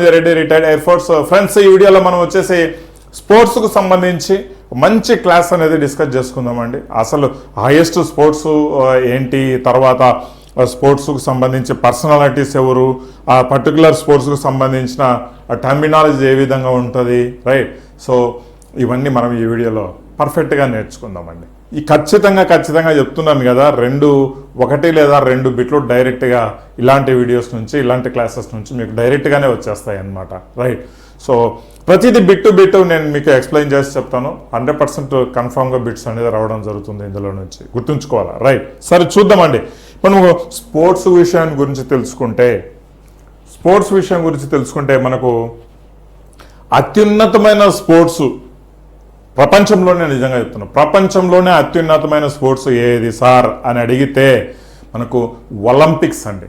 Reddy retired air force. Friends ఈ వీడియోలో మనం వచ్చేసి స్పోర్ట్స్కు సంబంధించి మంచి క్లాస్ అనేది డిస్కస్ చేసుకుందామండి. అసలు హైయెస్ట్ స్పోర్ట్స్ ఏంటి? తర్వాత స్పోర్ట్స్కు సంబంధించి పర్సనాలిటీస్ ఎవరు? ఆ పర్టికులర్ స్పోర్ట్స్కు సంబంధించిన టర్మినాలజీ ఏ విధంగా ఉంటుంది? రైట్. సో ఇవన్నీ మనం ఈ వీడియోలో పర్ఫెక్ట్గా నేర్చుకుందామండి. ఈ ఖచ్చితంగా ఖచ్చితంగా చెప్తున్నాను కదా రెండు ఒకటి లేదా రెండు బిట్లు డైరెక్ట్గా ఇలాంటి వీడియోస్ నుంచి ఇలాంటి క్లాసెస్ నుంచి మీకు డైరెక్ట్గానే వచ్చేస్తాయి అన్నమాట రైట్ సో ప్రతిదీ బిట్టు బిట్టు నేను మీకు ఎక్స్ప్లెయిన్ చేసి చెప్తాను. హండ్రెడ్ పర్సెంట్ కన్ఫామ్గా బిట్స్ అనేది రావడం జరుగుతుంది ఇందులో నుంచి. గుర్తుంచుకోవాలా? రైట్ సరే చూద్దామండి. మనం స్పోర్ట్స్ విషయాన్ని గురించి తెలుసుకుంటే స్పోర్ట్స్ విషయం గురించి తెలుసుకుంటే మనకు అత్యున్నతమైన స్పోర్ట్స్ ప్రపంచంలోనే నిజంగా చెప్తున్నా. ప్రపంచంలోనే అత్యున్నతమైన స్పోర్ట్స్ ఏది సార్? అని అడిగితే మనకు ఒలింపిక్స్ అండి.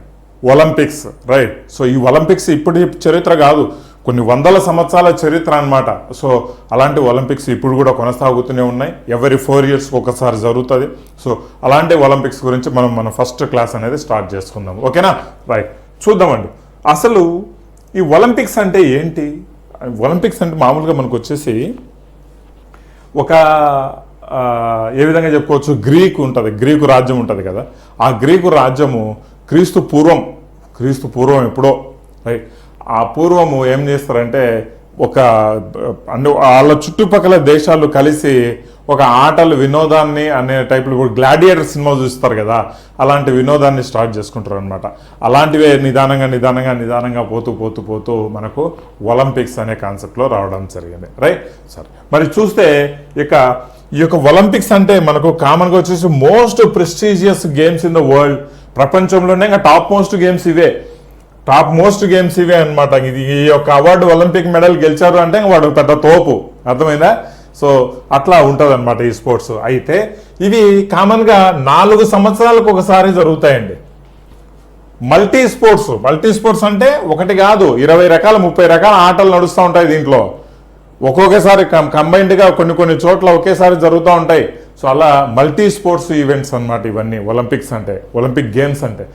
ఒలింపిక్స్ రైట్ సో ఈ ఒలింపిక్స్ ఇప్పటి చరిత్ర కాదు. కొన్ని వందల సంవత్సరాల చరిత్ర అన్నమాట. సో అలాంటి ఒలింపిక్స్ ఇప్పుడు కూడా కొనసాగుతూనే ఉన్నాయి. ఎవరి ఫోర్ ఇయర్స్ ఒకసారి జరుగుతుంది. సో అలాంటి ఒలింపిక్స్ గురించి మనం మన ఫస్ట్ క్లాస్ అనేది స్టార్ట్ చేసుకుందాం. ఓకేనా? రైట్ చూద్దామండి. అసలు ఈ ఒలింపిక్స్ అంటే ఏంటి? ఒలింపిక్స్ అంటే మామూలుగా మనకు వచ్చేసి ఒక ఏ విధంగా చెప్పుకోవచ్చు? గ్రీకు ఉంటుంది గ్రీకు రాజ్యం ఉంటుంది కదా. ఆ గ్రీకు రాజ్యము క్రీస్తు పూర్వం క్రీస్తు పూర్వం ఎప్పుడో రైట్? ఆ పూర్వము ఏం చేస్తారంటే ఒక అంటే వాళ్ళ చుట్టుపక్కల దేశాలు కలిసి ఒక ఆటలు వినోదాన్ని అనే టైప్లో కూడా గ్లాడియేటర్ సినిమా చూస్తారు కదా అలాంటి వినోదాన్ని స్టార్ట్ చేసుకుంటారు అనమాట అలాంటివే నిదానంగా నిదానంగా నిదానంగా పోతూ పోతూ పోతూ మనకు ఒలింపిక్స్ అనే కాన్సెప్ట్లో రావడం జరిగింది. రైట్ సరే మరి చూస్తే ఇక ఈ యొక్క ఒలింపిక్స్ అంటే మనకు కామన్గా వచ్చేసి most prestigious games in the world ప్రపంచంలోనే ఇంకా టాప్ మోస్ట్ గేమ్స్ ఇవే. టాప్ మోస్ట్ గేమ్స్ ఇవే అనమాట ఇది ఈ యొక్క అవార్డు ఒలింపిక్ మెడల్ గెలిచారు అంటే వాడు పెద్ద తోపు. అర్థమైందా? సో అట్లా ఉంటుంది అనమాట ఈ స్పోర్ట్స్. అయితే ఇవి కామన్గా నాలుగు సంవత్సరాలకు ఒకసారి జరుగుతాయండి. Multi sports. మల్టీ స్పోర్ట్స్ అంటే ఒకటి కాదు ఇరవై రకాల ముప్పై రకాల ఆటలు నడుస్తూ ఉంటాయి దీంట్లో. ఒక్కొక్కసారి కం కంబైన్డ్గా కొన్ని కొన్ని చోట్ల ఒకేసారి జరుగుతూ ఉంటాయి. సో అలా మల్టీ స్పోర్ట్స్ ఈవెంట్స్ అన్నమాట ఇవన్నీ. ఒలింపిక్స్ అంటే ఒలింపిక్ గేమ్స్ అంటే.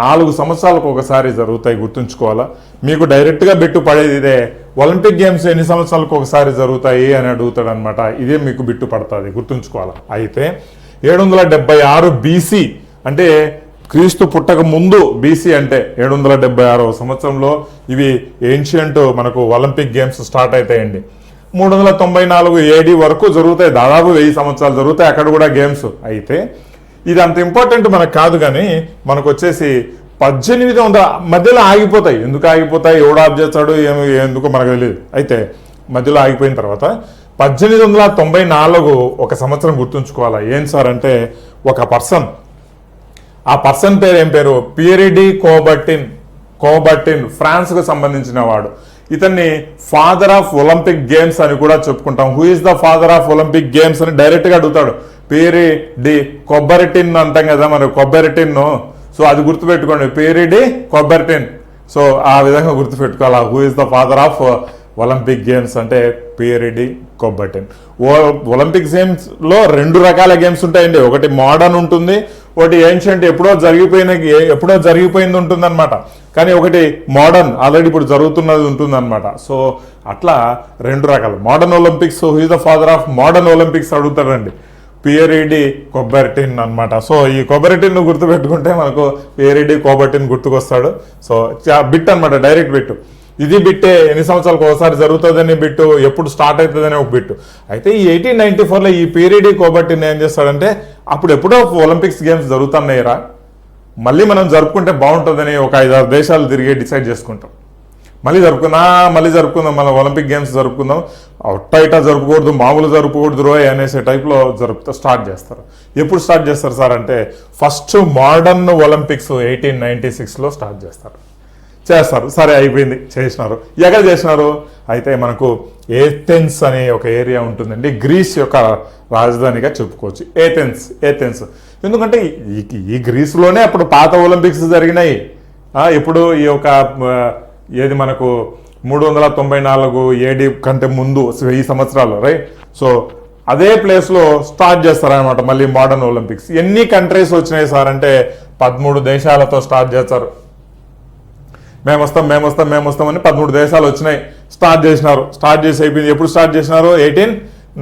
నాలుగు సంవత్సరాలకు ఒకసారి జరుగుతాయి గుర్తుంచుకోవాలా? మీకు డైరెక్ట్గా బిట్టు పడేది ఇదే. ఒలింపిక్ గేమ్స్ ఎన్ని సంవత్సరాలకు ఒకసారి జరుగుతాయి అని అడుగుతాడు అనమాట ఇదే మీకు బిట్టు పడుతుంది గుర్తుంచుకోవాలా? అయితే ఏడు వందల డెబ్బై ఆరు బీసీ అంటే క్రీస్తు పుట్టక ముందు బీసీ అంటే ఏడు వందల డెబ్బై ఆరవ సంవత్సరంలో ఇవి ఏన్షియంట్ మనకు ఒలింపిక్ గేమ్స్ స్టార్ట్ అవుతాయండి మూడు వందల తొంభై నాలుగు ఏడి వరకు జరుగుతాయి దాదాపు వెయ్యి సంవత్సరాలు జరుగుతాయి అక్కడ కూడా గేమ్స్. అయితే ఇది అంత ఇంపార్టెంట్ మనకు కాదు కానీ మనకు వచ్చేసి పద్దెనిమిది వందల మధ్యలో ఆగిపోతాయి. ఎందుకు ఆగిపోతాయి? ఎవడు ఆఫ్ చేస్తాడు? ఏమి ఎందుకు మనకు తెలియదు. అయితే మధ్యలో ఆగిపోయిన తర్వాత పద్దెనిమిది వందల తొంభై నాలుగు ఒక సంవత్సరం గుర్తుంచుకోవాలా? ఏం సార్ అంటే ఒక పర్సన్. ఆ పర్సన్ పేరు ఏం పేరు? పియరిడి కోబర్టిన్ కోబర్టిన్ ఫ్రాన్స్కు సంబంధించిన వాడు. ఇతన్ని ఫాదర్ ఆఫ్ ఒలింపిక్ గేమ్స్ అని కూడా చెప్పుకుంటాం. Who is the father of Olympic games అని డైరెక్ట్గా అడుగుతాడు. పేరి డి కొబ్బరిటిన్ అంటాం కదా మరి కొబ్బరిటిన్ సో అది గుర్తుపెట్టుకోండి పేరిడి కొబ్బరిటిన్ సో ఆ విధంగా గుర్తుపెట్టుకోవాలి? Who is the father of Olympic games అంటే పేరిడి కొబ్బటిన్ ఓ ఒలింపిక్ గేమ్స్లో రెండు రకాల గేమ్స్ ఉంటాయండి. ఒకటి మోడర్న్ ఉంటుంది ఒకటి ఏన్షియంట్ ఎప్పుడో జరిగిపోయిన ఎప్పుడో జరిగిపోయింది ఉంటుందన్నమాట. కానీ ఒకటి మోడర్న్ ఆల్రెడీ ఇప్పుడు జరుగుతున్నది ఉంటుందన్నమాట. సో అట్లా రెండు రకాలు. Modern Olympics who is the father of modern Olympics అడుగుతాడండి. Pierre de Coubertin అనమాట సో ఈ కొబ్బరిటిన్ గుర్తుపెట్టుకుంటే మనకు పియరిడి కోబర్టిన్ గుర్తుకొస్తాడు. సో చా- బిట్ అనమాట డైరెక్ట్ బిట్. ఇది బిట్టే ఎన్ని సంవత్సరాలకు ఒకసారి జరుగుతుందని బిట్టు ఎప్పుడు స్టార్ట్ అవుతుందని ఒక బిట్టు. అయితే ఈ ఎయిటీన్ నైన్టీ ఫోర్లో ఈ పీరియడ్ కోబట్టిని ఏం చేస్తాడంటే అప్పుడు ఎప్పుడో ఒలింపిక్స్ గేమ్స్ జరుగుతున్నాయిరా. మళ్ళీ మనం జరుపుకుంటే బాగుంటుందని ఒక ఐదారు దేశాలు తిరిగి డిసైడ్ చేసుకుంటాం. మళ్ళీ జరుపుకుందా. మళ్ళీ జరుపుకుందాం. మన ఒలింపిక్ గేమ్స్ జరుపుకుందాం. అట్ట ఇటా జరుపుకూడదు మామూలు జరుపుకూడదు రోయ్ అనేసే టైప్లో జరుపుతూ స్టార్ట్ చేస్తారు. ఎప్పుడు స్టార్ట్ చేస్తారు సార్ అంటే first modern Olympics eighteen ninety సిక్స్లో స్టార్ట్ చేస్తారు. చేస్తారు. సరే అయిపోయింది. చేసినారు. ఎక్కడ చేసినారు? అయితే మనకు ఏథెన్స్ అనే ఒక ఏరియా ఉంటుందండి. గ్రీస్ యొక్క రాజధానిగా చెప్పుకోవచ్చు. ఏథెన్స్ ఏథెన్స్ ఎందుకంటే ఈ ఈ గ్రీస్లోనే అప్పుడు పాత ఒలింపిక్స్ జరిగినాయి. ఇప్పుడు ఈ యొక్క ఏది మనకు మూడు వందల తొంభై నాలుగు ఏడి కంటే ముందు వెయ్యి సంవత్సరాలు రైట్ సో అదే ప్లేస్లో స్టార్ట్ చేస్తారనమాట మళ్ళీ మోడర్న్ ఒలింపిక్స్ ఎన్ని కంట్రీస్ వచ్చినాయి సార్ అంటే పదమూడు దేశాలతో స్టార్ట్ చేస్తారు. మేము వస్తాం మేము వస్తాం మేము వస్తామని పదమూడు దేశాలు వచ్చినాయి. స్టార్ట్ చేసినారు. స్టార్ట్ చేసి అయిపోయింది. ఎప్పుడు స్టార్ట్ చేసినారు? ఎయిటీన్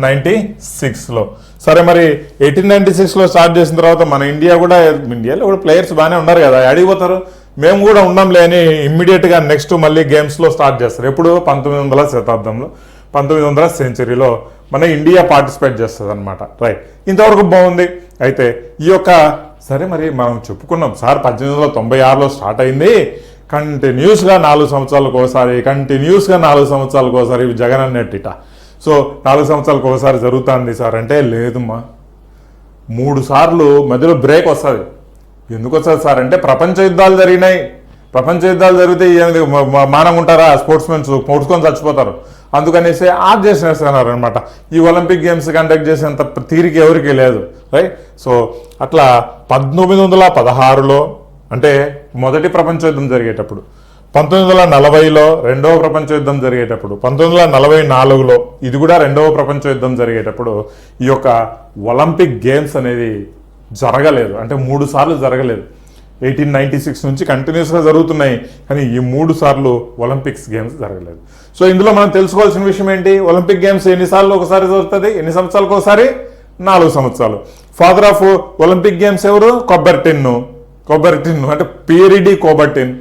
నైన్టీ సిక్స్లో సరే మరి ఎయిటీన్ నైన్టీ సిక్స్లో స్టార్ట్ చేసిన తర్వాత మన ఇండియా కూడా ఇండియాలో కూడా ప్లేయర్స్ బాగానే ఉన్నారు కదా. అడిగిపోతారు మేము కూడా ఉండంలే అని ఇమ్మీడియట్గా నెక్స్ట్ మళ్ళీ గేమ్స్లో స్టార్ట్ చేస్తారు. ఎప్పుడు? పంతొమ్మిది వందల శతాబ్దంలో పంతొమ్మిది వందల సెంచరీలో మన ఇండియా పార్టిసిపేట్ చేస్తుంది అనమాట రైట్ ఇంతవరకు బాగుంది. అయితే ఈ యొక్క సరే మరి మనం చెప్పుకున్నాం. సార్ పద్దెనిమిది వందల తొంభై ఆరులో స్టార్ట్ అయింది. కంటిన్యూస్గా నాలుగు సంవత్సరాలకు ఒకసారి కంటిన్యూస్గా నాలుగు సంవత్సరాలకు ఒకసారి ఇవి జగన్ అన్నట్టిట సో నాలుగు సంవత్సరాలకు ఒకసారి జరుగుతుంది సార్ అంటే లేదమ్మా. మూడు సార్లు మధ్యలో బ్రేక్ వస్తుంది. ఎందుకు వస్తుంది సార్? అంటే ప్రపంచ యుద్ధాలు జరిగినాయి. ప్రపంచ యుద్ధాలు జరిగితే మానం ఉంటారా? స్పోర్ట్స్ మెన్స్ పోడ్చుకొని చచ్చిపోతారు. అందుకనేసి ఆఫ్ చేసేస్తున్నారు అనమాట ఈ ఒలింపిక్ గేమ్స్ కండక్ట్ చేసేంత తీరిక ఎవరికి లేదు. రైట్ సో అట్లా పంతొమ్మిది వందల పదహారులో అంటే మొదటి ప్రపంచ యుద్ధం జరిగేటప్పుడు పంతొమ్మిది వందల నలభైలో రెండవ ప్రపంచ యుద్ధం జరిగేటప్పుడు పంతొమ్మిది వందల నలభై నాలుగులో ఇది కూడా రెండవ ప్రపంచ యుద్ధం జరిగేటప్పుడు ఈ యొక్క ఒలింపిక్ గేమ్స్ అనేది జరగలేదు. అంటే మూడు సార్లు జరగలేదు. ఎయిటీన్ నైంటీ సిక్స్ నుంచి కంటిన్యూస్గా జరుగుతున్నాయి. కానీ ఈ మూడు సార్లు ఒలింపిక్స్ గేమ్స్ జరగలేదు. సో ఇందులో మనం తెలుసుకోవాల్సిన విషయం ఏంటి? ఒలింపిక్ గేమ్స్ ఎన్నిసార్లు ఒకసారి జరుగుతుంది ఎన్ని సంవత్సరాలకు ఒకసారి? నాలుగు సంవత్సరాలు. ఫాదర్ ఆఫ్ ఒలింపిక్ గేమ్స్ ఎవరు? కొబ్బర్టిన్ కొబ్బర్టిన్ అంటే Pierre de Coubertin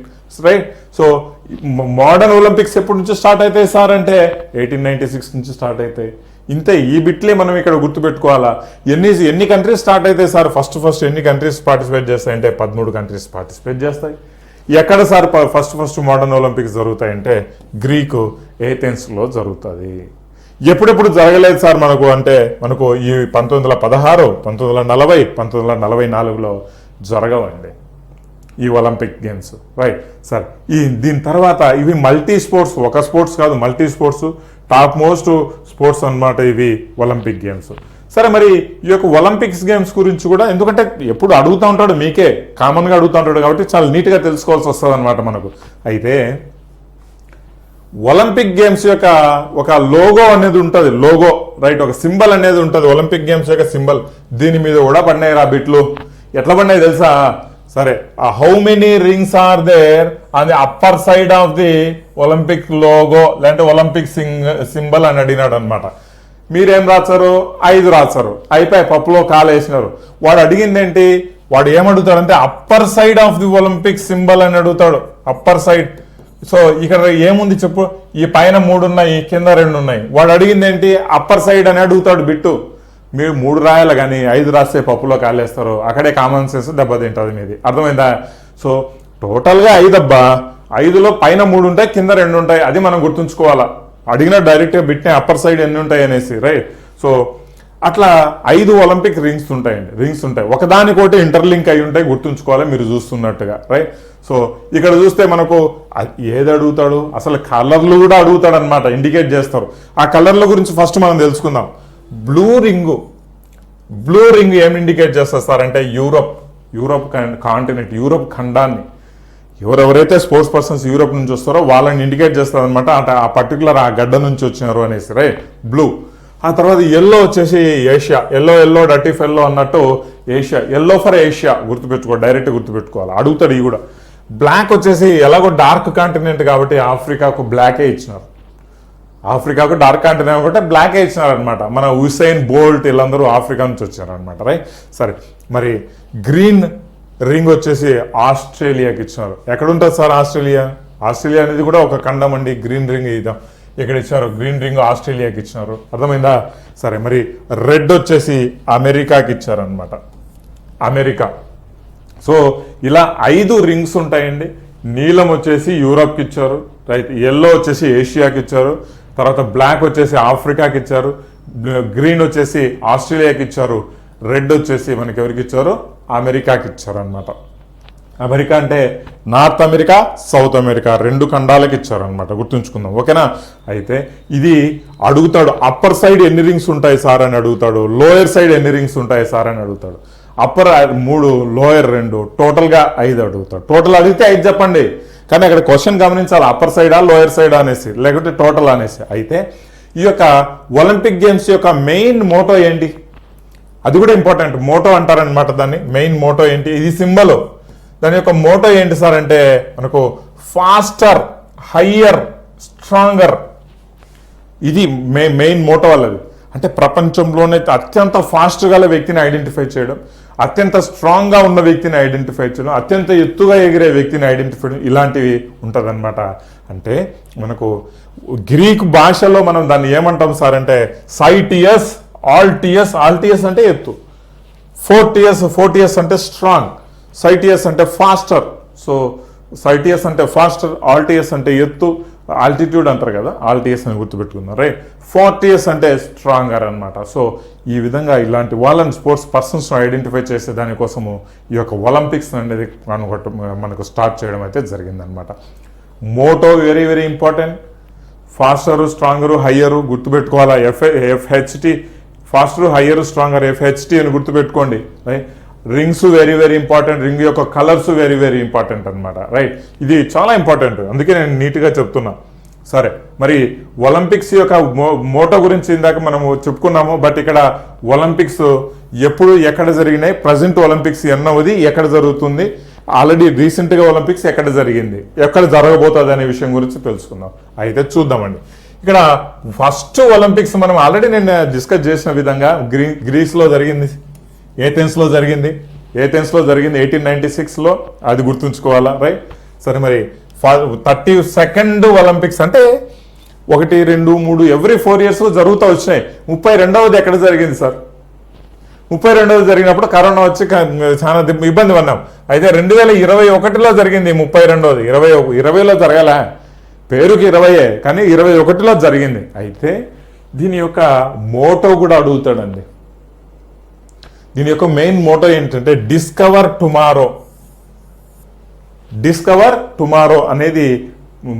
right so modern Olympics ఎప్పటి నుంచి స్టార్ట్ అవుతాయి సార్ అంటే? ఎయిటీన్ నైన్టీ సిక్స్ నుంచి స్టార్ట్ అవుతాయి. ఇంతే ఈ బిట్లే మనం ఇక్కడ గుర్తుపెట్టుకోవాలా? ఎన్ని ఎన్ని కంట్రీస్ స్టార్ట్ అవుతాయి సార్ ఫస్ట్ ఫస్ట్ ఎన్ని కంట్రీస్ పార్టిసిపేట్ చేస్తాయి అంటే పదమూడు కంట్రీస్ పార్టిసిపేట్ చేస్తాయి. ఎక్కడ sir first first modern Olympics జరుగుతాయంటే Greek ఏథెన్స్లో జరుగుతుంది. ఎప్పుడెప్పుడు జరగలేదు సార్ మనకు అంటే మనకు ఈ పంతొమ్మిది వందల పదహారు పంతొమ్మిది వందల నలభై పంతొమ్మిది వందల నలభై నాలుగులో జరగవండి. ఈ ఒలింపిక్ గేమ్స్ రైట్ సార్ ఈ దీని తర్వాత ఇవి మల్టీ స్పోర్ట్స్ ఒక స్పోర్ట్స్ కాదు multi sports top most sports అన్నమాట ఇవి ఒలింపిక్ గేమ్స్. సరే మరి ఈ యొక్క ఒలింపిక్స్ గేమ్స్ గురించి కూడా ఎందుకంటే ఎప్పుడు అడుగుతూ ఉంటాడు మీకే కామన్గా అడుగుతూ ఉంటాడు కాబట్టి చాలా నీట్గా తెలుసుకోవాల్సి వస్తుంది అనమాట మనకు. అయితే ఒలింపిక్ గేమ్స్ యొక్క ఒక లోగో అనేది ఉంటుంది లోగో రైట్ ఒక సింబల్ అనేది ఉంటుంది ఒలింపిక్ గేమ్స్ యొక్క సింబల్. దీని మీద కూడా పడినాయి రా బిట్లు? ఎట్లా పడినాయి తెలుసా? సరే how many rings are there on the upper side of the Olympic logo లేదంటే ఒలింపిక్ సింగ్ సింబల్ అని అడిగినాడు అనమాట మీరేం రాశారు? ఐదు రాశారు. అయిపోయి పప్పులో కాలు వేసినారు వాడు అడిగింది ఏంటి వాడు ఏమడుగుతాడంటే upper side of the Olympic symbol అని అడుగుతాడు. అప్పర్ సైడ్ సో ఇక్కడ ఏముంది చెప్పు? ఈ పైన మూడు ఉన్నాయి కింద రెండు ఉన్నాయి వాడు అడిగింది ఏంటి అప్పర్ సైడ్ అని అడుగుతాడు బిట్టు. మీరు మూడు రాయాలి కానీ ఐదు రాస్తే పప్పులో కాలేస్తారు అక్కడే కామన్ సెన్స్ దెబ్బతింటుంది మీది. అర్థమైందా? సో టోటల్గా ఐదు ఐదులో పైన మూడు ఉంటాయి కింద రెండు ఉంటాయి అది మనం గుర్తుంచుకోవాలా. అడిగిన డైరెక్ట్గా బిట్నే అప్పర్ సైడ్ ఎన్ని ఉంటాయి అనేసి రైట్? సో అట్లా ఐదు ఒలింపిక్ రింగ్స్ ఉంటాయండి రింగ్స్ ఉంటాయి. ఒకదానికోటి ఇంటర్లింక్ అయి ఉంటాయి గుర్తుంచుకోవాలి మీరు చూస్తున్నట్టుగా రైట్? సో ఇక్కడ చూస్తే మనకు ఏది అడుగుతాడు అసలు కలర్లు కూడా అడుగుతాడు అనమాట ఇండికేట్ చేస్తారు. ఆ కలర్ల గురించి ఫస్ట్ మనం తెలుసుకుందాం. Blue ring. బ్లూ రింగ్ ఏం ఇండికేట్ చేస్తారంటే యూరప్ యూరప్ కాంటినెంట్ యూరప్ ఖండాన్ని. ఎవరెవరైతే స్పోర్ట్స్ పర్సన్స్ యూరప్ నుంచి వస్తారో వాళ్ళని ఇండికేట్ చేస్తారు అనమాట ఆ పర్టికులర్ ఆ గడ్డ నుంచి వచ్చినారు అనేసి రైట్ బ్లూ ఆ తర్వాత ఎల్లో వచ్చేసి Asia yellow yellow dirty yellow అన్నట్టు ఏషియా ఎల్లో ఫర్ ఏషియా గుర్తుపెట్టుకో డైరెక్ట్ గుర్తుపెట్టుకోవాలి. అడుగుతాడు ఈ కూడా. బ్లాక్ వచ్చేసి ఎలాగో డార్క్ కాంటినెంట్ కాబట్టి ఆఫ్రికాకు బ్లాకే ఇచ్చినారు. ఆఫ్రికాకు డార్క్ కాంటినెంట్ కాబట్టి బ్లాక్ వేసినారనమాట మన హుసైన్ బోల్ట్ వీళ్ళందరూ ఆఫ్రికా నుంచి వచ్చారు అనమాట రైట్? సరే మరి గ్రీన్ రింగ్ వచ్చేసి ఆస్ట్రేలియాకి ఇచ్చినారు. ఎక్కడుంటుంది సార్ ఆస్ట్రేలియా? ఆస్ట్రేలియా అనేది కూడా ఒక ఖండం అండి గ్రీన్ రింగ్ ఇద్దాం. ఇక్కడ ఇచ్చినారు? గ్రీన్ రింగ్ ఆస్ట్రేలియాకి ఇచ్చినారు. అర్థమైందా? సరే మరి రెడ్ వచ్చేసి అమెరికాకి ఇచ్చారనమాట అమెరికా. సో ఇలా ఐదు రింగ్స్ ఉంటాయండి. నీలం వచ్చేసి యూరప్కి ఇచ్చారు రైట్? ఎల్లో వచ్చేసి ఏషియాకి ఇచ్చారు. తర్వాత బ్లాక్ వచ్చేసి ఆఫ్రికాకి ఇచ్చారు గ్రీన్ వచ్చేసి ఆస్ట్రేలియాకి ఇచ్చారు రెడ్ వచ్చేసి మనకి ఎవరికి ఇచ్చారు? అమెరికాకి ఇచ్చారు అనమాట అమెరికా అంటే నార్త్ అమెరికా సౌత్ అమెరికా రెండు ఖండాలకు ఇచ్చారనమాట గుర్తుంచుకుందాం. ఓకేనా? అయితే ఇది అడుగుతాడు అప్పర్ సైడ్ ఎన్ని రింగ్స్ ఉంటాయి సార్? అని అడుగుతాడు లోయర్ సైడ్ ఎన్ని రింగ్స్ ఉంటాయి సార్? అని అడుగుతాడు. అప్పర్ మూడు లోయర్ రెండు టోటల్గా ఐదు అడుగుతాడు. టోటల్ అడిగితే ఐదు చెప్పండి. కానీ అక్కడ క్వశ్చన్ గమనించాలి అప్పర్ సైడా లోయర్ సైడ్ అనేసి లేకపోతే టోటల్ అనేసి. అయితే ఈ యొక్క ఒలింపిక్ గేమ్స్ యొక్క మెయిన్ మోటో ఏంటి? అది కూడా ఇంపార్టెంట్. మోటో అంటారనమాట దాన్ని. మెయిన్ మోటో ఏంటి? ఇది సింబల్. దాని యొక్క మోటో ఏంటి సార్ అంటే మనకు ఫాస్టర్ హయ్యర్ స్ట్రాంగర్ ఇది మే మెయిన్ మోటో వాళ్ళది. అంటే ప్రపంచంలోనే అత్యంత ఫాస్ట్ గల వ్యక్తిని ఐడెంటిఫై చేయడం అత్యంత స్ట్రాంగ్గా ఉన్న వ్యక్తిని ఐడెంటిఫై చేయడం అత్యంత ఎత్తుగా ఎగిరే వ్యక్తిని ఐడెంటిఫై చేయడం ఇలాంటివి ఉంటుందన్నమాట. అంటే మనకు గ్రీక్ భాషలో మనం దాన్ని ఏమంటాం సార్ అంటే సైటియస్ ఆల్టియస్ ఆల్టియస్ అంటే ఎత్తు. ఫోర్టియస్ ఫోర్టియస్ అంటే స్ట్రాంగ్ సైటియస్ అంటే ఫాస్టర్ సో సైటియస్ అంటే ఫాస్టర్ ఆల్టియస్ అంటే ఎత్తు. ఆల్టిట్యూడ్ అంటారు కదా ఆల్టీఎస్ అని గుర్తుపెట్టుకుందాం రైట్? ఫోర్టియస్ అంటే స్ట్రాంగర్ అనమాట సో ఈ విధంగా ఇలాంటి వాళ్ళని స్పోర్ట్స్ పర్సన్స్ ఐడెంటిఫై చేసే దానికోసము ఈ యొక్క ఒలింపిక్స్ అనేది మనకు మనకు స్టార్ట్ చేయడం అయితే జరిగిందనమాట motto very very important. Faster stronger higher గుర్తుపెట్టుకోవాలా? F FHT faster higher stronger FHT అని గుర్తుపెట్టుకోండి right? Rings very very important ring యొక్క కలర్స్ వెరీ వెరీ ఇంపార్టెంట్ అనమాట రైట్? ఇది చాలా ఇంపార్టెంట్. అందుకే నేను నీట్గా చెప్తున్నా. సరే మరి ఒలింపిక్స్ యొక్క మూట మోటో గురించి ఇందాక మనము చెప్పుకున్నాము బట్ ఇక్కడ ఒలింపిక్స్ ఎప్పుడు ఎక్కడ జరిగినాయి? ప్రజెంట్ ఒలింపిక్స్ ఎన్నవది ఎక్కడ జరుగుతుంది? ఆల్రెడీ రీసెంట్గా ఒలింపిక్స్ ఎక్కడ జరిగింది? ఎక్కడ జరగబోతుంది అనే విషయం గురించి తెలుసుకుందాం. అయితే చూద్దామండి. ఇక్కడ ఫస్ట్ ఒలింపిక్స్ మనం ఆల్రెడీ నేను డిస్కస్ చేసిన విధంగా గ్రీ గ్రీస్లో జరిగింది. ఏథెన్స్లో జరిగింది. ఏథెన్స్లో జరిగింది ఎయిటీన్ నైన్టీ సిక్స్లో. అది గుర్తుంచుకోవాలా? రైట్? సరే మరి థర్టీ సెకండ్ ఒలింపిక్స్ అంటే ఒకటి రెండు మూడు ఎవ్రీ ఫోర్ ఇయర్స్లో జరుగుతూ వచ్చినాయి. ముప్పై రెండవది ఎక్కడ జరిగింది సార్? ముప్పై రెండవది జరిగినప్పుడు కరోనా వచ్చి చాలా ఇబ్బంది పడినాం అయితే రెండు వేల ఇరవై ఒకటిలో జరిగింది ముప్పై రెండవది. ఇరవై ఒక- ఇరవైలో జరగాల? పేరుకి ఇరవయే కానీ ఇరవై ఒకటిలో జరిగింది. అయితే దీని యొక్క మోటో కూడా అడుగుతాడండి. దీని యొక్క మెయిన్ మోటో ఏంటంటే డిస్కవర్ టుమారో డిస్కవర్ టుమారో అనేది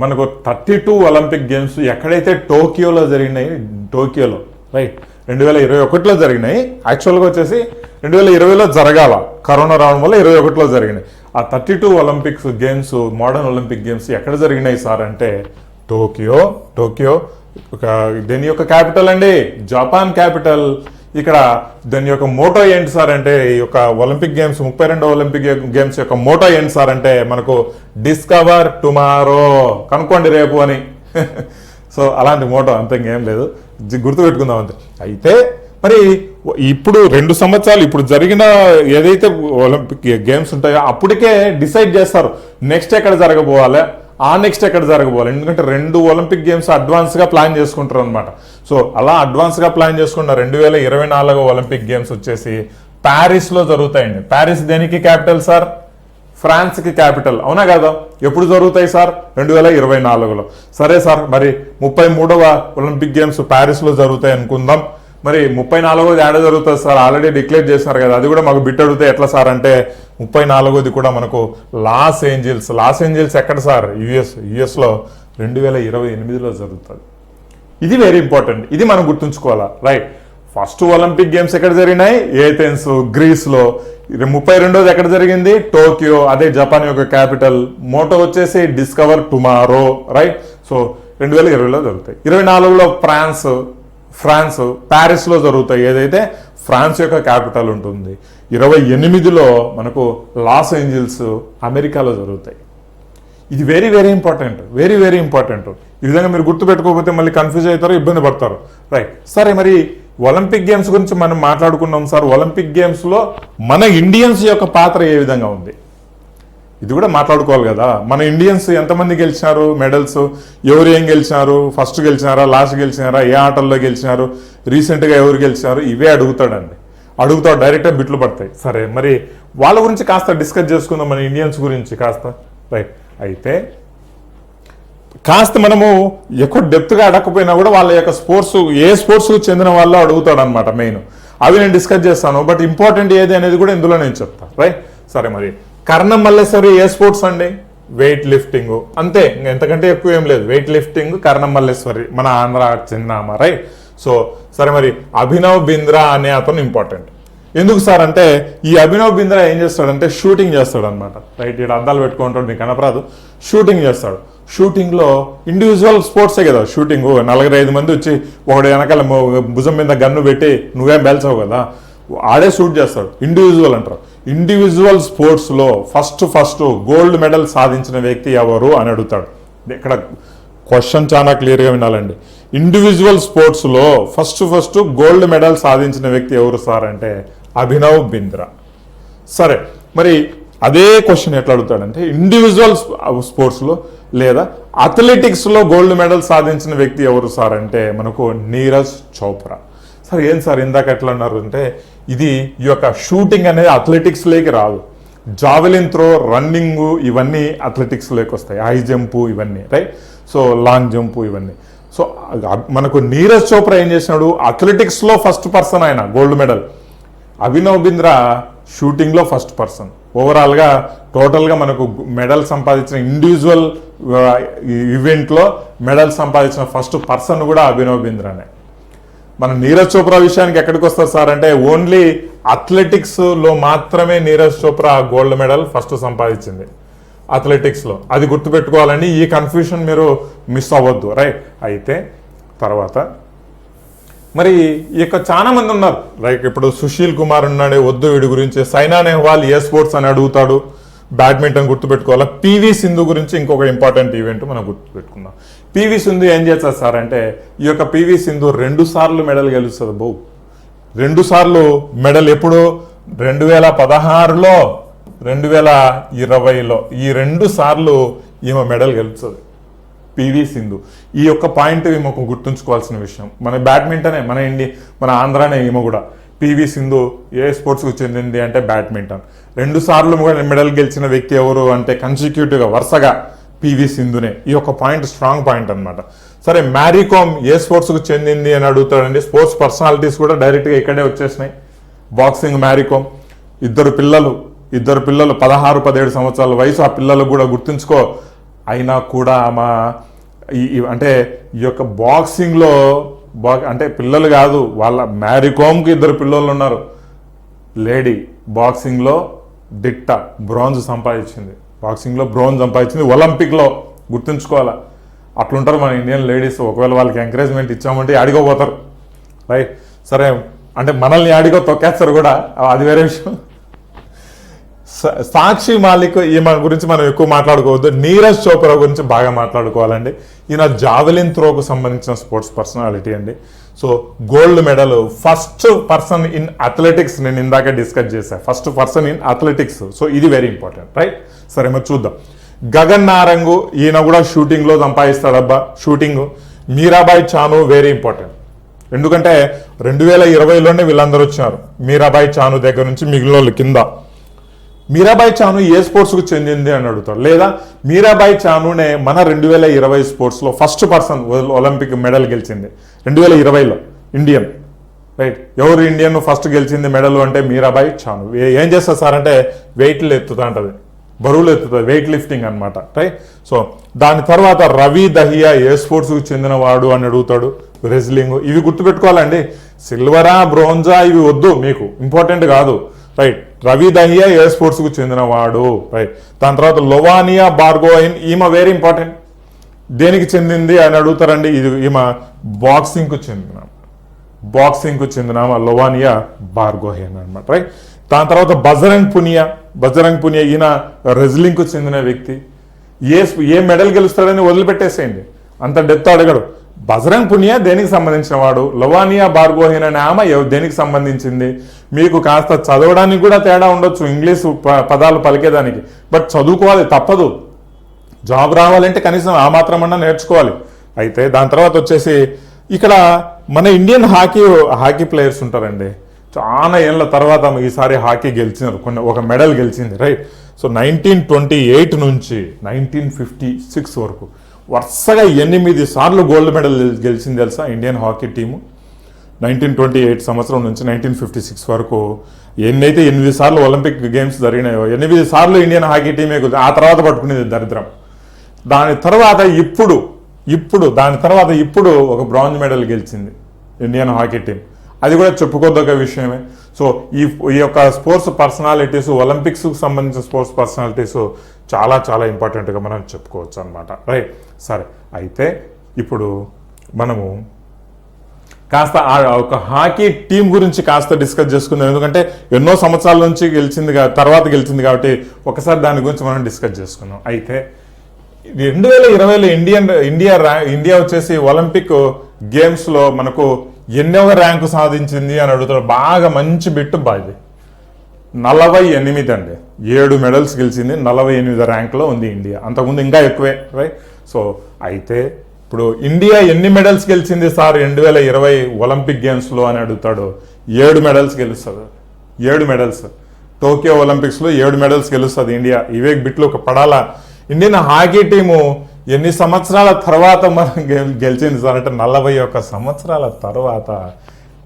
మనకు థర్టీ టూ ఒలింపిక్ గేమ్స్ ఎక్కడైతే టోకియోలో జరిగినాయి టోకియోలో రైట్ రెండు వేల ఇరవై ఒకటిలో జరిగినాయి. యాక్చువల్గా వచ్చేసి రెండు వేల ఇరవైలో జరగాల. కరోనా రావడం వల్ల ఇరవై ఒకటిలో జరిగినాయి. ఆ thirty two Olympics games modern Olympic games ఎక్కడ జరిగినాయి సార్ అంటే టోకియో టోకియో ఒక దీని యొక్క క్యాపిటల్ అండి? జపాన్ క్యాపిటల్ ఇక్కడ దాని యొక్క మోటో ఏంటి సార్ అంటే ఈ యొక్క ఒలింపిక్ గేమ్స్ ముప్పై రెండో ఒలింపిక్ గేమ్స్ యొక్క మోటో ఏంటి సార్ అంటే మనకు డిస్కవర్ టుమారో కనుక్కోండి రేపు అని. సో అలాంటి మోటో అంత ఇంకేం లేదు. గుర్తుపెట్టుకుందాం అంతే. అయితే మరి ఇప్పుడు రెండు సంవత్సరాలు ఇప్పుడు జరిగిన ఏదైతే ఒలింపిక్ గేమ్స్ ఉంటాయో అప్పటికే డిసైడ్ చేస్తారు. నెక్స్ట్ ఎక్కడ జరగబోవాలి? ఆ నెక్స్ట్ ఎక్కడ జరగబోవాలి? ఎందుకంటే రెండు ఒలింపిక్ గేమ్స్ అడ్వాన్స్గా ప్లాన్ చేసుకుంటారు అనమాట సో అలా అడ్వాన్స్గా ప్లాన్ చేసుకున్న రెండు వేల ఇరవై నాలుగు ఒలింపిక్ గేమ్స్ వచ్చేసి ప్యారిస్లో జరుగుతాయండి. ప్యారిస్ దేనికి క్యాపిటల్ సార్ ఫ్రాన్స్కి క్యాపిటల్ అవునా కదా? ఎప్పుడు జరుగుతాయి సార్ రెండు వేల ఇరవై నాలుగులో. సరే సార్ మరి ముప్పై మూడవ ఒలింపిక్ గేమ్స్ ప్యారిస్లో జరుగుతాయి అనుకుందాం. మరి ముప్పై నాలుగోది ఏడ జరుగుతుంది సార్ ఆల్రెడీ డిక్లేర్ చేశారు కదా. అది కూడా మాకు బిట్ అడిగితే ఎట్లా సార్ అంటే ముప్పై నాలుగోది కూడా మనకు లాస్ ఏంజిల్స్ లాస్ ఏంజిల్స్ ఎక్కడ సార్? యుఎస్ యుఎస్లో రెండు వేల ఇరవై ఎనిమిదిలో జరుగుతుంది. ఇది వెరీ ఇంపార్టెంట్ ఇది మనం గుర్తుంచుకోవాలా? రైట్ ఫస్ట్ ఒలింపిక్ గేమ్స్ ఎక్కడ జరిగినాయి? ఏథెన్స్ గ్రీస్లో ఇది ముప్పై రెండోది ఎక్కడ జరిగింది? టోక్యో అదే జపాన్ యొక్క క్యాపిటల్ మోటో వచ్చేసి డిస్కవర్ టుమారో రైట్ సో రెండు వేల ఇరవైలో జరుగుతాయి. ఇరవై నాలుగులో ఫ్రాన్స్ ఫ్రాన్స్ ప్యారిస్లో జరుగుతాయి. ఏదైతే? ఫ్రాన్స్ యొక్క క్యాపిటల్ ఉంటుంది. ఇరవై ఎనిమిదిలో మనకు లాస్ ఏంజిల్స్ అమెరికాలో జరుగుతాయి. ఇది very very important very very important ఈ విధంగా మీరు గుర్తుపెట్టుకోకపోతే మళ్ళీ కన్ఫ్యూజ్ అవుతారు ఇబ్బంది పడతారు. రైట్ సరే మరి ఒలింపిక్ గేమ్స్ గురించి మనం మాట్లాడుకున్నాం సార్. ఒలింపిక్ గేమ్స్లో మన ఇండియన్స్ యొక్క పాత్ర ఏ విధంగా ఉంది? ఇది కూడా మాట్లాడుకోవాలి కదా. మన ఇండియన్స్ ఎంతమంది గెలిచినారు? మెడల్స్ ఎవరు ఏం గెలిచినారు? ఫస్ట్ గెలిచినారా? లాస్ట్ గెలిచినారా? ఏ ఆటల్లో గెలిచినారు? రీసెంట్గా ఎవరు గెలిచినారు? ఇవే అడుగుతాడండి. అడుగుతాడు డైరెక్ట్గా బిట్లు పడతాయి. సరే మరి వాళ్ళ గురించి కాస్త డిస్కస్ చేసుకుందాం మన ఇండియన్స్ గురించి కాస్త. రైట్. అయితే కాస్త మనము ఎక్కువ డెప్త్గా అడగకపోయినా కూడా వాళ్ళ యొక్క స్పోర్ట్స్ ఏ స్పోర్ట్స్కు చెందిన వాళ్ళు అడుగుతాడనమాట మెయిన్. అవి నేను డిస్కస్ చేస్తాను. బట్ ఇంపార్టెంట్ ఏది అనేది కూడా ఇందులో నేను చెప్తాను రైట్? సరే మరి. కర్ణం మల్లేశ్వరి ఏ స్పోర్ట్స్ అండి? Weight lifting. అంతే ఎంతకంటే ఎక్కువ ఏం లేదు. వెయిట్ లిఫ్టింగ్ కర్ణం మల్లేశ్వరి మన ఆంధ్ర చెందిన రైట్? సో సరే మరి అభినవ్ బింద్రా అనే అతను ఇంపార్టెంట్ ఎందుకు సార్ అంటే ఈ అభినవ్ బింద్రా ఏం చేస్తాడంటే షూటింగ్ చేస్తాడు అనమాట రైట్ ఇక్కడ అద్దాలు పెట్టుకుంటాడు మీకు కనపరాదు షూటింగ్ చేస్తాడు. షూటింగ్లో ఇండివిజువల్ స్పోర్ట్సే కదా షూటింగ్ నలభై ఐదు మంది వచ్చి ఒకడు వెనకాల భుజం మీద గన్ను పెట్టి నువ్వేం పేల్చావు కదా. ఆడే షూట్ చేస్తాడు. ఇండివిజువల్ అంటారు. ఇండివిజువల్ స్పోర్ట్స్లో ఫస్ట్ ఫస్ట్ గోల్డ్ మెడల్ సాధించిన వ్యక్తి ఎవరు అని అడుగుతాడు. ఇక్కడ క్వశ్చన్ చాలా క్లియర్గా వినాలండి. ఇండివిజువల్ స్పోర్ట్స్లో ఫస్ట్ ఫస్ట్ గోల్డ్ మెడల్ సాధించిన వ్యక్తి ఎవరు సార్ అంటే అభినవ్ బింద్రా. సరే మరి అదే క్వశ్చన్ ఎట్లా అడుగుతాడంటే ఇండివిజువల్ స్పోర్ట్స్లో లేదా అథ్లెటిక్స్లో గోల్డ్ మెడల్ సాధించిన వ్యక్తి ఎవరు సార్ అంటే మనకు నీరజ్ చోప్రా. సార్ ఏం సార్ ఇందాక ఎట్లా అన్నారు అంటే ఇది ఈ యొక్క షూటింగ్ అనేది అథ్లెటిక్స్లోకి రాదు. జావెలిన్ త్రో రన్నింగ్ ఇవన్నీ అథ్లెటిక్స్లోకి వస్తాయి. హై జంపు ఇవన్నీ రైట్ సో లాంగ్ జంపు ఇవన్నీ. సో మనకు నీరజ్ చోప్రా ఏం చేసినాడు? అథ్లెటిక్స్లో ఫస్ట్ పర్సన్ ఆయన గోల్డ్ మెడల్. అభినవ్ బింద్రా షూటింగ్లో ఫస్ట్ పర్సన్. ఓవరాల్గా టోటల్గా మనకు మెడల్ సంపాదించిన ఇండివిజువల్ ఈవెంట్లో మెడల్ సంపాదించిన ఫస్ట్ పర్సన్ కూడా అభినవ్ బింద్రానే. మన నీరజ్ చోప్రా విషయానికి ఎక్కడికి వస్తారు సార్ అంటే ఓన్లీ అథ్లెటిక్స్లో మాత్రమే Neeraj Chopra gold medal first సంపాదించింది. అథ్లెటిక్స్లో. అది గుర్తుపెట్టుకోవాలని ఈ కన్ఫ్యూషన్ మీరు మిస్ అవ్వద్దు రైట్ అయితే తర్వాత మరి ఈ యొక్క చాలా మంది ఉన్నారు. లైక్ ఇప్పుడు సుశీల్ కుమార్ ఉన్నాడు వద్దు వీడి గురించి. సైనా నెహ్వాల్ ఏ స్పోర్ట్స్ అని అడుగుతాడు. బ్యాడ్మింటన్ గుర్తుపెట్టుకోవాలా? పివి సింధు గురించి ఇంకొక ఇంపార్టెంట్ ఈవెంట్ మనం గుర్తుపెట్టుకుందాం. పివి సింధు ఏం చేస్తారు సార్ అంటే ఈ యొక్క పివి సింధు రెండు సార్లు మెడల్ గెలుస్తుంది బౌ రెండు సార్లు మెడల్ ఎప్పుడు? రెండు వేల పదహారులో. రెండు వేల ఇరవైలో ఈ రెండు సార్లు ఈమె మెడల్ గెలుస్తుంది. పివి సింధు. ఈ యొక్క పాయింట్ ఈమెకు గుర్తుంచుకోవాల్సిన విషయం. మన బ్యాడ్మింటనే మన ఇండి మన ఆంధ్రానే ఈమె కూడా. పివి సింధు ఏ స్పోర్ట్స్కు చెందింది అంటే బ్యాడ్మింటన్. రెండు సార్లు మెడల్ గెలిచిన వ్యక్తి ఎవరు అంటే కన్సిక్యూటివ్గా వరుసగా పివి సింధునే. ఈ యొక్క పాయింట్ స్ట్రాంగ్ పాయింట్ అన్నమాట. సరే మ్యారీకామ్ ఏ స్పోర్ట్స్కు చెందింది అని అడుగుతాడండి. స్పోర్ట్స్ పర్సనాలిటీస్ కూడా డైరెక్ట్గా ఇక్కడే వచ్చేసినాయి. బాక్సింగ్ మ్యారీకామ్. ఇద్దరు పిల్లలు ఇద్దరు పిల్లలు పదహారు పదిహేడు సంవత్సరాల వయసు ఆ పిల్లలు కూడా గుర్తుంచుకో. అయినా కూడా మా ఈ అంటే ఈ యొక్క బాక్సింగ్లో బా అంటే పిల్లలు కాదు వాళ్ళ మ్యారీకోమ్కి ఇద్దరు పిల్లలు ఉన్నారు. లేడీ బాక్సింగ్లో డిట్ట బ్రాంజ్ సంపాదించింది. బాక్సింగ్లో బ్రాంజ్ సంపాదించింది. ఒలింపిక్లో గుర్తుంచుకోవాలా. అట్లుంటారు మన ఇండియన్ లేడీస్ ఒకవేళ వాళ్ళకి ఎంకరేజ్మెంట్ ఇచ్చామంటే ఆడిపోతారు రైట్ సరే అంటే మనల్ని ఆడిగో తొక్కేస్తారు కూడా. అది వేరే విషయం. సాక్షి మాలిక్ ఈమె గురించి మనం ఎక్కువ మాట్లాడుకోవద్దు. నీరజ్ చోప్రా గురించి బాగా మాట్లాడుకోవాలండి. ఈయన జావెలిన్ త్రోకు సంబంధించిన స్పోర్ట్స్ పర్సనాలిటీ అండి. So gold medal first person in athletics నేను ఇందాక డిస్కస్ చేశాను first person in athletics. So ఇది వెరీ ఇంపార్టెంట్ రైట్? సరే మరి చూద్దాం. గగన్ నారంగు ఈయన కూడా షూటింగ్లో సంపాదిస్తాడబ్బా shooting. Mirabai Chanu very important. ఎందుకంటే రెండు వేల ఇరవైలోనే వీళ్ళందరూ వచ్చారు మీరాబాయ్ చాను దగ్గర నుంచి మిగిలిన వాళ్ళు కింద. మీరాబాయ్ చాను ఏ స్పోర్ట్స్కు చెందింది అని అడుగుతారు. లేదా మీరాబాయ్ చానునే మన రెండు వేల ఇరవై స్పోర్ట్స్లో ఫస్ట్ పర్సన్ ఒలింపిక్ మెడల్ గెలిచింది. రెండు వేల ఇరవైలో ఇండియన్. రైట్? ఎవరు ఇండియన్ ఫస్ట్ గెలిచింది మెడల్ అంటే మీరాబాయ్ చాను. ఏం చేస్తారు సార్ అంటే వెయిట్లు ఎత్తుతా అంటది. బరువులు ఎత్తుతుంది వెయిట్ లిఫ్టింగ్ అనమాట రైట్? సో దాని తర్వాత రవి దహియా ఏ స్పోర్ట్స్కి చెందినవాడు అని అడుగుతాడు. రెజ్లింగ్. ఇవి గుర్తుపెట్టుకోవాలండి. సిల్వరా బ్రోంజా ఇవి వద్దు మీకు. ఇంపార్టెంట్ కాదు. రైట్? రవి దహియా ఏ స్పోర్ట్స్కు చెందినవాడు? రైట్ దాని తర్వాత లొవానియా బార్గోయిన్ ఈమె వెరీ ఇంపార్టెంట్ దేనికి చెందింది అని అడుగుతారండి. ఇది ఈమె బాక్సింగ్కు చెందిన బాక్సింగ్కు చెందిన లొవానియా బార్గోహెన్ అనమాట రైట్ దాని తర్వాత బజరంగ్ పునియా బజరంగ్ పునియా ఈయన రెజ్లింగ్కు చెందిన వ్యక్తి. ఏ ఏ మెడల్ గెలుస్తాడని వదిలిపెట్టేసేయండి. అంత డెత్ అడగడు. బజరంగ్ పునియా దేనికి సంబంధించిన వాడు? లవానియా బార్గోహిన్ అనే ఆమె దేనికి సంబంధించింది? మీకు కాస్త చదవడానికి కూడా తేడా ఉండొచ్చు ఇంగ్లీష్ ప- పదాలు పలికేదానికి. బట్ చదువుకోవాలి తప్పదు. జాబ్ రావాలంటే కనీసం ఆ మాత్రమన్నా నేర్చుకోవాలి. అయితే దాని తర్వాత వచ్చేసి ఇక్కడ మన ఇండియన్ హాకీ హాకీ ప్లేయర్స్ ఉంటారండి. చాలా ఏళ్ళ తర్వాత ఈసారి హాకీ గెలిచినారు. కొన్ని ఒక మెడల్ గెలిచింది right. So nineteen twenty eight నుంచి నైన్టీన్ ఫిఫ్టీ సిక్స్ వరకు. వరుసగా ఎనిమిది సార్లు గోల్డ్ మెడల్ గెలిచింది తెలుసా? Indian hockey team. Nineteen twenty eight సంవత్సరం నుంచి నైన్టీన్ ఫిఫ్టీ సిక్స్ వరకు ఎన్నైతే ఎనిమిది సార్లు ఒలింపిక్ గేమ్స్ జరిగినాయో ఎనిమిది సార్లు ఇండియన్ హాకీ టీమే ఆ తర్వాత పట్టుకునేది దరిద్రం. దాని తర్వాత ఇప్పుడు ఇప్పుడు దాని తర్వాత ఇప్పుడు ఒక బ్రాంజ్ మెడల్ గెలిచింది ఇండియన్ హాకీ టీం. అది కూడా చెప్పుకోదగ్గ విషయమే. సో ఈ ఈ యొక్క స్పోర్ట్స్ పర్సనాలిటీస్ ఒలింపిక్స్కి సంబంధించిన స్పోర్ట్స్ పర్సనాలిటీస్ చాలా చాలా ఇంపార్టెంట్గా మనం చెప్పుకోవచ్చు అనమాట రైట్? సరే అయితే ఇప్పుడు మనము కాస్త ఆ ఒక హాకీ టీం గురించి కాస్త డిస్కస్ చేసుకుందాం. ఎందుకంటే ఎన్నో సంవత్సరాల నుంచి గెలిచింది తర్వాత గెలిచింది కాబట్టి ఒకసారి దాని గురించి మనం డిస్కస్ చేసుకుందాం. అయితే రెండు వేల ఇరవైలో ఇండియన్ ఇండియా ఇండియా వచ్చేసి ఒలింపిక్ గేమ్స్లో మనకు ఎన్నో ర్యాంకు సాధించింది అని అడుగుతారు బాగా మంచి బిట్టు బాది నలభై ఎనిమిది అండి. ఏడు మెడల్స్ గెలిచింది నలభై ఎనిమిది ర్యాంక్లో ఉంది ఇండియా. అంతకుముందు ఇంకా ఎక్కువే రైట్? సో అయితే ఇప్పుడు ఇండియా ఎన్ని మెడల్స్ గెలిచింది సార్? రెండు వేల ఇరవై ఒలింపిక్ గేమ్స్లో అని అడుగుతాడు. ఏడు మెడల్స్ గెలుస్తుంది. ఏడు మెడల్స్ టోక్యో ఒలింపిక్స్లో ఏడు మెడల్స్ గెలుస్తుంది ఇండియా. ఇవే బిట్లు ఒక పడాలా? ఇండియన్ హాకీ టీము ఎన్ని సంవత్సరాల తర్వాత మనం గెల్- గెలిచింది సార్? అంటే నలభై ఒక్క సంవత్సరాల తర్వాత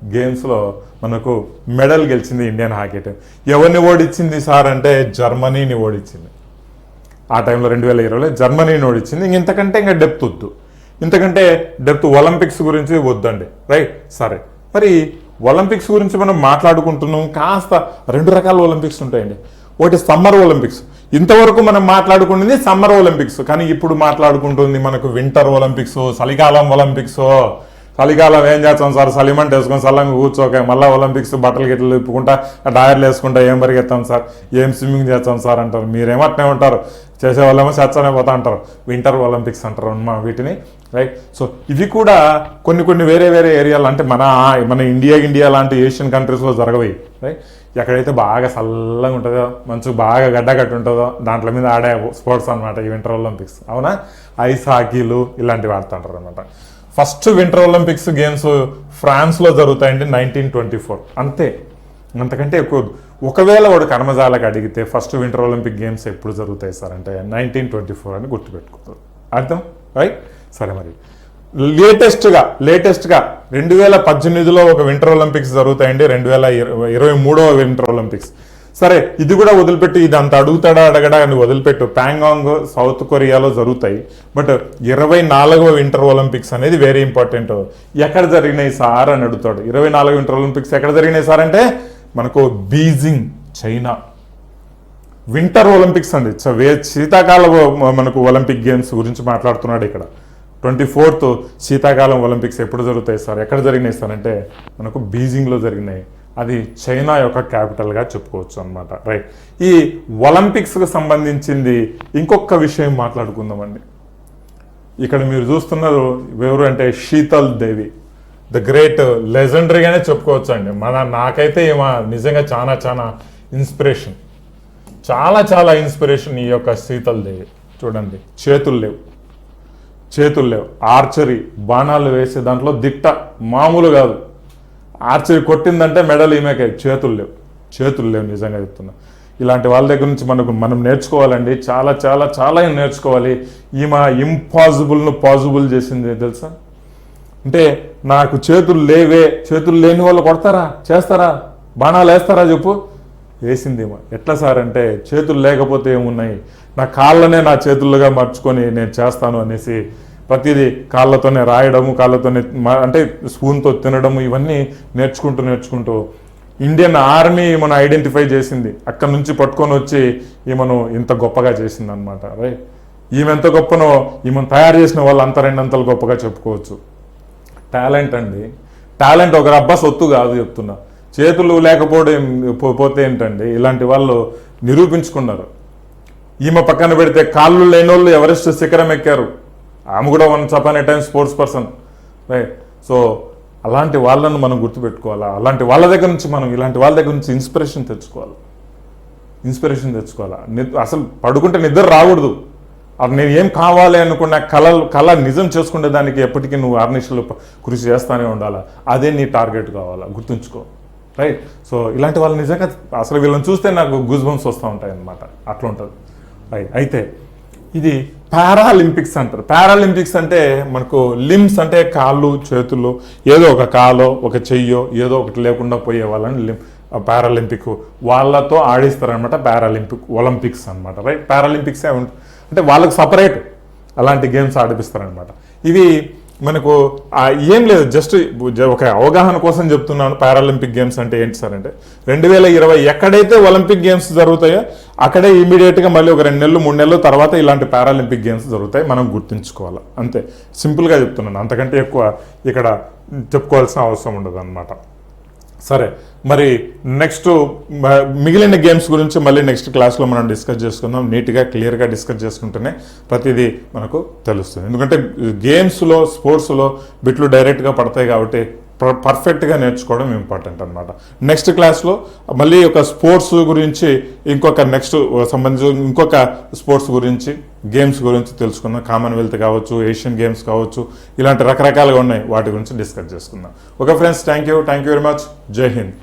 గేమ్స్లో మనకు మెడల్ గెలిచింది ఇండియన్ హాకీ టీం. ఎవరిని ఓడించింది సార్? అంటే జర్మనీని ఓడించింది ఆ టైంలో రెండు వేల ఇరవైలో జర్మనీని ఓడిచ్చింది ఇంక ఇంతకంటే ఇంకా డెప్త్ వద్దు. ఇంతకంటే డెప్త్ ఒలింపిక్స్ గురించి వద్దండి. రైట్? సరే. మరి ఒలింపిక్స్ గురించి మనం మాట్లాడుకుంటున్నాం. కాస్త రెండు రకాల ఒలింపిక్స్ ఉంటాయండి. ఒకటి సమ్మర్ ఒలింపిక్స్. ఇంతవరకు మనం మాట్లాడుకుంటుంది సమ్మర్ ఒలింపిక్స్. కానీ ఇప్పుడు మాట్లాడుకుంటుంది మనకు వింటర్ ఒలింపిక్స్ చలికాలం ఒలింపిక్స్. చలికాలం ఏం చేస్తాం సార్? సలిమంట వేసుకొని సల్లంగా కూర్చోక మళ్ళీ ఒలింపిక్స్ బట్టలు గిట్టలు ఇప్పుకుంటా డయర్లు వేసుకుంటా ఏం పరిగెత్తాం సార్? ఏం స్విమ్మింగ్ చేస్తాం సార్ అంటారు. మీరేమట్నే ఉంటారు. చేసే వాళ్ళేమో చచ్చనే పోతా అంటారు. వింటర్ ఒలింపిక్స్ అంటారు అన్నమా వీటిని రైట్ సో ఇవి కూడా కొన్ని కొన్ని వేరే వేరే ఏరియాలు అంటే మన మన ఇండియా ఇండియా లాంటి ఏషియన్ కంట్రీస్లో జరగవి రైట్ ఎక్కడైతే బాగా చల్లగా ఉంటుందో మంచిగా బాగా గడ్డ కట్టి ఉంటుందో దాంట్లో మీద ఆడే స్పోర్ట్స్ అనమాట ఈ వింటర్ ఒలింపిక్స్. అవునా? ఐస్ హాకీలు ఇలాంటివి ఆడుతుంటారు అనమాట ఫస్ట్ వింటర్ ఒలింపిక్స్ గేమ్స్ ఫ్రాన్స్లో జరుగుతాయండి నైన్టీన్ ట్వంటీ ఫోర్. అంతే. అంతకంటే ఎక్కువ ఒకవేళ వాడు కర్మజాలకు అడిగితే ఫస్ట్ వింటర్ ఒలింపిక్ గేమ్స్ ఎప్పుడు జరుగుతాయి సార్ అంటే నైన్టీన్ ట్వంటీ ఫోర్ అని గుర్తుపెట్టుకుంటారు అర్థం? రైట్? సరే మరి. లేటెస్ట్గా లేటెస్ట్గా రెండు వేల పద్దెనిమిదిలో ఒక వింటర్ ఒలింపిక్స్ జరుగుతాయండి రెండు వేల ఇరవై ఇరవై మూడవ వింటర్ ఒలింపిక్స్. సరే ఇది కూడా వదిలిపెట్టి ఇది అంత అడుగుతాడా అడగడా అని వదిలిపెట్టు. ప్యాంగాంగ్ సౌత్ కొరియాలో జరుగుతాయి. బట్ ఇరవై నాలుగవ వింటర్ ఒలింపిక్స్ అనేది వెరీ ఇంపార్టెంట్ ఎక్కడ జరిగినాయి సార్ అని అడుగుతాడు. ఇరవై నాలుగు వింటర్ ఒలింపిక్స్ ఎక్కడ జరిగినాయి సార్ అంటే మనకు బీజింగ్ చైనా. వింటర్ ఒలింపిక్స్ అండి. వే- శీతాకాల మనకు ఒలింపిక్ గేమ్స్ గురించి మాట్లాడుతున్నాడు ఇక్కడ. ట్వంటీ ఫోర్త్ శీతాకాలం ఒలింపిక్స్ ఎప్పుడు జరుగుతాయి సార్? ఎక్కడ జరిగినాయి సార్ అంటే మనకు బీజింగ్లో జరిగినాయి. అది చైనా యొక్క క్యాపిటల్గా చెప్పుకోవచ్చు అనమాట రైట్ ఈ ఒలింపిక్స్కి సంబంధించింది ఇంకొక విషయం మాట్లాడుకుందామండి. ఇక్కడ మీరు చూస్తున్నారు ఎవరు అంటే శీతల్ దేవి. ద గ్రేట్ లెజెండరీగానే చెప్పుకోవచ్చు అండి మన నాకైతే ఏమో నిజంగా చాలా చాలా ఇన్స్పిరేషన్ చాలా చాలా ఇన్స్పిరేషన్ ఈ యొక్క శీతల్ దేవి. చూడండి చేతులు లేవు. చేతులు లేవు. ఆర్చరీ బాణాలు వేసే దాంట్లో దిట్ట మామూలు కాదు. ఆర్చరీ కొట్టిందంటే మెడల్ ఈమెకే. చేతులు లేవు. చేతులు లేవు నిజంగా చెప్తున్నా. ఇలాంటి వాళ్ళ దగ్గర నుంచి మనకు మనం నేర్చుకోవాలండి. చాలా చాలా చాలా నేర్చుకోవాలి. ఈమె ఇంపాసిబుల్ను పాసిబుల్ చేసింది తెలుసా? అంటే నాకు చేతులు లేవే. చేతులు లేని వాళ్ళు కొడతారా? చేస్తారా? బాణాలు వేస్తారా చెప్పు? వేసిందేమో ఎట్లా సార్ అంటే చేతులు లేకపోతే ఏమున్నాయి? నా కాళ్ళనే నా చేతులుగా మార్చుకొని నేను చేస్తాను అనేసి ప్రతిదీ కాళ్ళతోనే రాయడము కాళ్ళతోనే అంటే స్పూన్తో తినడము ఇవన్నీ నేర్చుకుంటూ నేర్చుకుంటూ ఇండియన్ ఆర్మీ మనం ఐడెంటిఫై చేసింది? అక్కడ నుంచి పట్టుకొని వచ్చి ఈమెను ఇంత గొప్పగా చేసింది అనమాట రైట్? ఈమె ఎంత గొప్పనో ఈమెను తయారు చేసిన వాళ్ళు అంత రెండంతలు గొప్పగా చెప్పుకోవచ్చు. టాలెంట్ అండి. టాలెంట్ ఒకరు అబ్బా సొత్తు కాదు చెప్తున్నా. చేతులు లేకపోవడం పోతే ఏంటండి? ఇలాంటి వాళ్ళు నిరూపించుకున్నారు. ఈమె పక్కన పెడితే కాళ్ళు లేని వాళ్ళు ఎవరెస్ట్ శిఖరం ఎక్కారు? ఆమె కూడా one చపాన్ time sports person right so అలాంటి వాళ్ళను మనం గుర్తుపెట్టుకోవాలా? అలాంటి వాళ్ళ దగ్గర నుంచి మనం ఇలాంటి వాళ్ళ దగ్గర నుంచి ఇన్స్పిరేషన్ తెచ్చుకోవాలి? ఇన్స్పిరేషన్ తెచ్చుకోవాలా? అసలు పడుకుంటే నిద్ర రాకూడదు. అది నేను ఏం కావాలి అనుకున్న కళ కళ నిజం చేసుకునే దానికి ఎప్పటికీ నువ్వు ఆర్నిషలు కృషి చేస్తానే ఉండాలా? అదే నీ టార్గెట్ కావాలా? గుర్తుంచుకో రైట్ సో ఇలాంటి వాళ్ళు నిజంగా అసలు వీళ్ళని చూస్తే నాకు గుజ్బంస్ వస్తూ ఉంటాయి అన్నమాట అట్లా ఉంటుంది. రైట్ అయితే ఇది పారాలింపిక్స్ అంటారు. పారాలింపిక్స్ అంటే మనకు లిమ్స్ అంటే కాళ్ళు చేతులు ఏదో ఒక కాలో ఒక చెయ్యో ఏదో ఒకటి లేకుండా పోయే వాళ్ళని లిమ్ పారాలింపిక్ వాళ్ళతో ఆడిస్తారనమాట పారాలింపిక్ ఒలింపిక్స్ అనమాట రైట్ పారాలింపిక్సే ఉంటుంది అంటే వాళ్ళకి సపరేట్ అలాంటి గేమ్స్ ఆడిపిస్తారనమాట ఇవి మనకు ఏం లేదు జస్ట్ ఒక అవగాహన కోసం చెప్తున్నాను పారాలింపిక్ గేమ్స్ అంటే ఏంటి సార్ అంటే రెండు వేల ఇరవై ఎక్కడైతే ఒలింపిక్ గేమ్స్ జరుగుతాయో అక్కడే ఇమీడియట్గా మళ్ళీ ఒక రెండు నెలలు మూడు నెలల తర్వాత ఇలాంటి పారాలింపిక్ గేమ్స్ జరుగుతాయి మనం గుర్తుంచుకోవాలి. అంతే. సింపుల్గా చెప్తున్నాను అంతకంటే ఎక్కువ ఇక్కడ చెప్పుకోవాల్సిన అవసరం ఉండదు అనమాట సరే మరి నెక్స్ట్ మిగిలిన గేమ్స్ గురించి మళ్ళీ నెక్స్ట్ క్లాస్లో మనం డిస్కస్ చేసుకుందాం. నీట్గా క్లియర్గా డిస్కస్ చేసుకుంటేనే ప్రతిదీ మనకు తెలుస్తుంది. ఎందుకంటే గేమ్స్లో స్పోర్ట్స్లో బిట్లు డైరెక్ట్గా పడతాయి కాబట్టి పర్ఫెక్ట్గా నేర్చుకోవడం ఇంపార్టెంట్ అనమాట నెక్స్ట్ క్లాస్లో మళ్ళీ ఒక స్పోర్ట్స్ గురించి ఇంకొక నెక్స్ట్ సంబంధించి ఇంకొక స్పోర్ట్స్ గురించి గేమ్స్ గురించి తెలుసుకుందాం కామన్వెల్త్ కావచ్చు ఏషియన్ గేమ్స్ కావచ్చు ఇలాంటి రకరకాలుగా ఉన్నాయి. వాటి గురించి డిస్కస్ చేసుకుందాం. Okay friends thank you thank you very much జై హింద్.